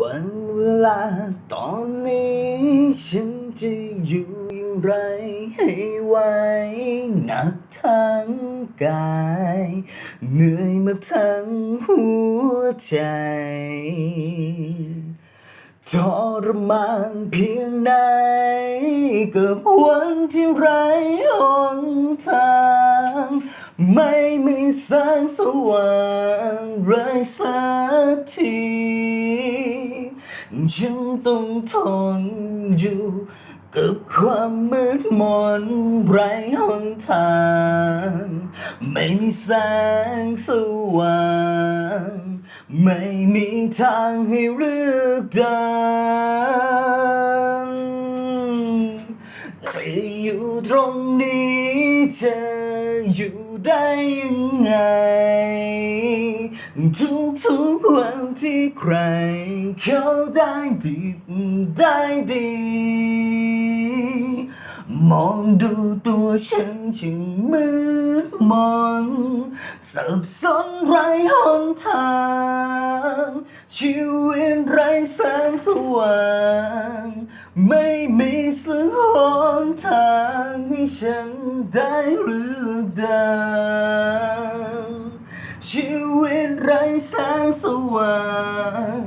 วันเวลาตอนนี้ฉันจะอยู่อย่างไรให้ไหวหนักทั้งกาย เหนื่อยมาทั้งหัวใจทรมานเพียงไหนกับวันที่ไร้หนทาง ไม่มีแสงสว่างเลยสักที ฉันต้องทนอยู่กับความมืดมนไร้หนทาง ไม่มีแสงสว่าง ไม่มีทางให้เลือกเดินจะอยู่ตรงนี้จะอยู่ ได้ยังไง ทุกๆวันที่ใคร เขาได้ดีได้ดี มองดูตัวฉันจึงมืดมนสับสนไร้หนทาง ชีวิตไร้แสงสว่าง ไม่มีสักหนทางให้ฉัน ได้หรือเดาชีวิตไร้แสงสว่าง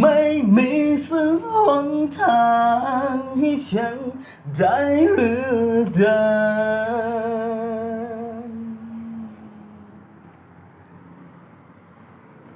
ไม่มีสักหนทางให้ฉันได้หรือเดา